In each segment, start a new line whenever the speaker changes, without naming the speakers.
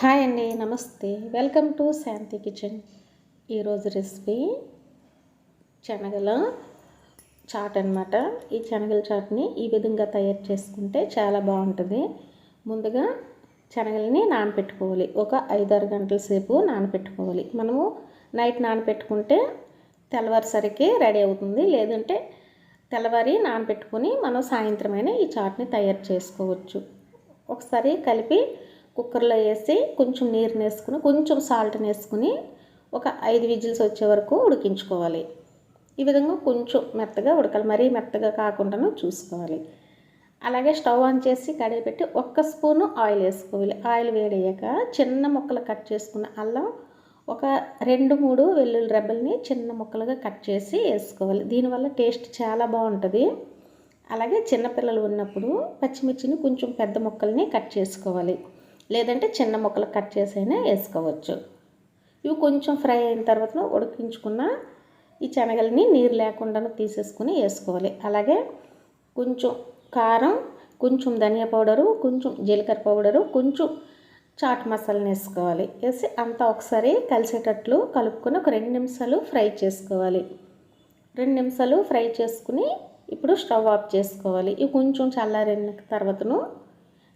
Hi అండి నమస్తే. Welcome to Shanti kitchen. ఈరోజు రెసిపీ శనగల చాట్ అనమాట ఈ శనగల చాట్ని ఈ విధంగా తయారు చేసుకుంటే చాలా బాగుంటుంది. ముందుగా శనగల్ని నానపెట్టుకోవాలి. ఒక ఐదారు గంటల సేపు నానపెట్టుకోవాలి. మనము నైట్ నానపెట్టుకుంటే తెల్లవారిసరికి రెడీ అవుతుంది. లేదంటే తెల్లవారి నానపెట్టుకొని మనం సాయంత్రమైన ఈ చాట్ని తయారు చేసుకోవచ్చు. ఒకసారి కలిపి కుక్కర్లో వేసి కొంచెం నీరు వేసుకుని కొంచెం సాల్ట్ వేసుకుని ఒక ఐదు విజిల్స్ వచ్చే వరకు ఉడికించుకోవాలి. ఈ విధంగా కొంచెం మెత్తగా ఉడకాలి. మరీ మెత్తగా కాకుండా చూసుకోవాలి. అలాగే స్టవ్ ఆన్ చేసి కడిగి పెట్టి ఒక్క స్పూను ఆయిల్ వేసుకోవాలి. ఆయిల్ వేడయ్యాక చిన్న ముక్కలు కట్ చేసుకున్న అల్లం ఒక రెండు మూడు వెల్లుల్లి రెబ్బల్ని చిన్న ముక్కలుగా కట్ చేసి వేసుకోవాలి. దీనివల్ల టేస్ట్ చాలా బాగుంటుంది. అలాగే చిన్నపిల్లలు ఉన్నప్పుడు పచ్చిమిర్చిని కొంచెం పెద్ద ముక్కల్ని కట్ చేసుకోవాలి. లేదంటే చిన్న ముక్కలు కట్ చేసైనా వేసుకోవచ్చు. ఇవి కొంచెం ఫ్రై అయిన తర్వాత ఉడికించుకున్న ఈ శనగల్ని నీరు లేకుండా తీసేసుకుని వేసుకోవాలి. అలాగే కొంచెం కారం కొంచెం ధనియా పౌడరు కొంచెం జీలకర్ర పౌడరు కొంచెం చాట్ మసాలాని వేసుకోవాలి. వేసి అంతా ఒకసారి కలిసేటట్లు కలుపుకొని ఒక రెండు నిమిషాలు ఫ్రై చేసుకోవాలి. రెండు నిమిషాలు ఫ్రై చేసుకుని ఇప్పుడు స్టవ్ ఆఫ్ చేసుకోవాలి. ఇవి కొంచెం చల్లారిన తర్వాతను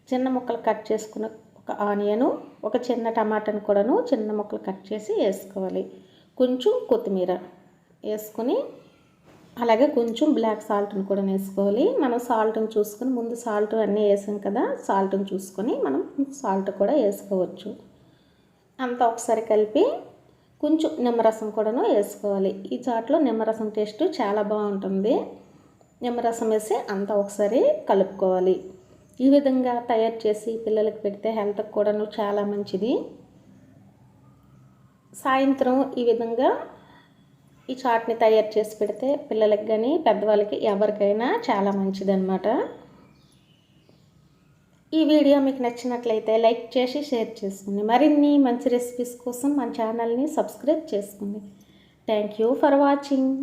చిన్న ముక్కలు కట్ చేసుకున్న ఒక ఆనియను ఒక చిన్న టమాటాను కూడాను చిన్న ముక్కలు కట్ చేసి వేసుకోవాలి. కొంచెం కొత్తిమీర వేసుకొని అలాగే కొంచెం బ్లాక్ సాల్ట్ని కూడా వేసుకోవాలి. మనం సాల్ట్ని చూసుకొని ముందు సాల్ట్ అన్నీ వేసాం కదా సాల్ట్ని చూసుకొని మనం సాల్ట్ కూడా వేసుకోవచ్చు. అంతా ఒకసారి కలిపి కొంచెం నిమ్మరసం కూడాను వేసుకోవాలి. ఈ చాట్లో నిమ్మరసం టేస్ట్ చాలా బాగుంటుంది. నిమ్మరసం వేసి అంతా ఒకసారి కలుపుకోవాలి. ఈ విధంగా తయారు చేసి పిల్లలకి పెడితే హెల్త్కి కూడాను చాలా మంచిది. సాయంత్రం ఈ విధంగా ఈ చాట్ని తయారు చేసి పెడితే పిల్లలకి కానీ పెద్దవాళ్ళకి ఎవరికైనా చాలా మంచిదన్నమాట. ఈ వీడియో మీకు నచ్చినట్లయితే లైక్ చేసి షేర్ చేసుకోండి. మరిన్ని మంచి రెసిపీస్ కోసం మన ఛానల్ని సబ్స్క్రైబ్ చేసుకోండి. Thank you for watching.